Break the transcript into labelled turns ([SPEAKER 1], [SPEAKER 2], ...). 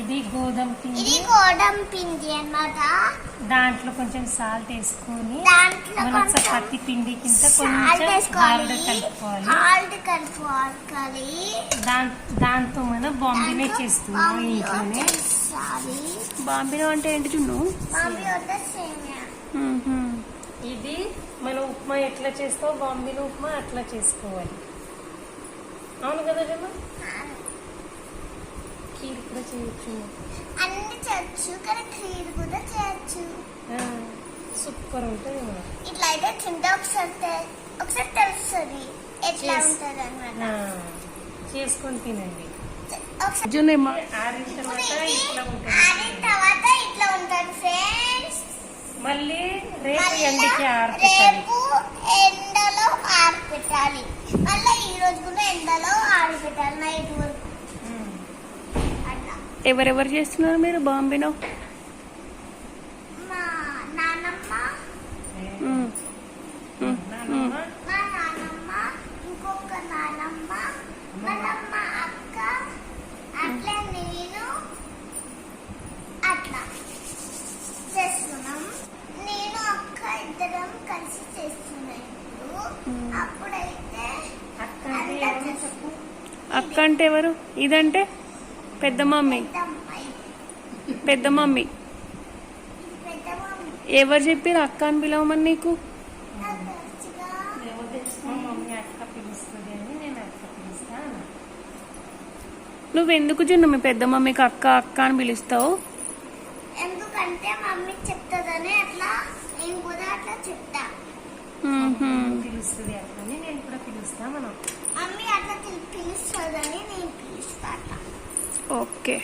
[SPEAKER 1] ఇది గోధుమ పిండి.
[SPEAKER 2] ఇది గోధుమ పిండి అన్నమాట.
[SPEAKER 1] దాంట్లో కొంచెం సాల్ట్ వేసుకొని
[SPEAKER 2] దాంట్లో
[SPEAKER 1] మనం
[SPEAKER 2] కొంచెం
[SPEAKER 1] చపాతి పిండి కింద
[SPEAKER 2] సాల్ట్
[SPEAKER 1] కొంచెం
[SPEAKER 2] వేసుకోవాలి.
[SPEAKER 1] హార్డ్ కలుపుకోవాలి.
[SPEAKER 2] హాల్ట్ కలుపుకోవాలి
[SPEAKER 1] దాన్ దాంతో మనం బాంబినే చేస్తున్నాం
[SPEAKER 2] మామీ
[SPEAKER 1] ఇంట్లోనే.
[SPEAKER 3] బాంబినో అంటే ఏంటి చున్ను
[SPEAKER 2] మామీ వద్ద సేమియా
[SPEAKER 1] ఇది మనం ఉప్మా ఎట్లా చేస్తావు బాంబిన ఉప్మా అట్లా చేసుకోవాలి. అవును కదా జమ్మ కీర్ కూడా చేయొచ్చు.
[SPEAKER 2] అన్ని చేయొచ్చు కానీ ఖీర్ కూడా చేయొచ్చు.
[SPEAKER 1] సూపర్ ఉంటుంది
[SPEAKER 2] ఇట్లా అయితే తింటే ఒకసారి ఒకసారి తెలుస్తుంది ఎట్లా ఉంటుంది అనమాట
[SPEAKER 1] చేసుకొని తినండి. ఆరిన తర్వాత ఇట్లా
[SPEAKER 2] ఆరిన
[SPEAKER 1] ఉంటుంది
[SPEAKER 2] తర్వాత ఇట్లా ఉంటుంది ఫ్రెండ్స్.
[SPEAKER 1] మళ్ళీ రేపు ఎండకి
[SPEAKER 2] రేపు ఎండలో ఆరిపెట్టాలి మళ్ళీ ఈ రోజు కూడా ఎండలో ఆరిపెట్టాలి నైట్ వరకు
[SPEAKER 1] ఉమ్.
[SPEAKER 2] అట్లా
[SPEAKER 3] ఎవరెవరు చేస్తున్నారు మీరు బాంబినో
[SPEAKER 2] మా నాన్నమ్మ
[SPEAKER 3] మ్మ్. మ్మ్.
[SPEAKER 1] నానమ్మ
[SPEAKER 2] మా నాన్నమ్మ ఇంకొక నాన్నమ్మ మళ్ళమ్మ అక్క అట్లా నేను అట్లా చేస్తున్నాం నేను అక్క ఇద్దరం కలిసి చేస్తున్నాం ఇప్పుడు. అప్పుడైతే
[SPEAKER 1] అక్క అంటే ఎవరో? చెప్పు.
[SPEAKER 3] అక్క అంటే ఎవరు? ఇదంటే పెద్ద మమ్మీ
[SPEAKER 2] పెద్ద
[SPEAKER 3] మమ్మీ. ఎవరు చెప్పారు అక్క అని పిలవమని నీకు?
[SPEAKER 2] తెలుసుగా
[SPEAKER 1] ఎవరు తెలుసు మా.
[SPEAKER 3] నువ్వెందుకు పెద్ద మమ్మీకి అక్క అక్క అని పిలుస్తావు?
[SPEAKER 2] ఎందుకంటే మమ్మీ చెప్తుందని అట్లా నేను కూడా అట్లా చెప్తా.
[SPEAKER 3] మ్మ్హ్మ్.
[SPEAKER 1] పిలుస్తుంది అట్లని నేను కూడా పిలుస్తా మనం
[SPEAKER 2] మమ్మీ అట్లా పిలుస్తుందని నేను పిలుస్తా అట్లా.
[SPEAKER 3] ఓకే.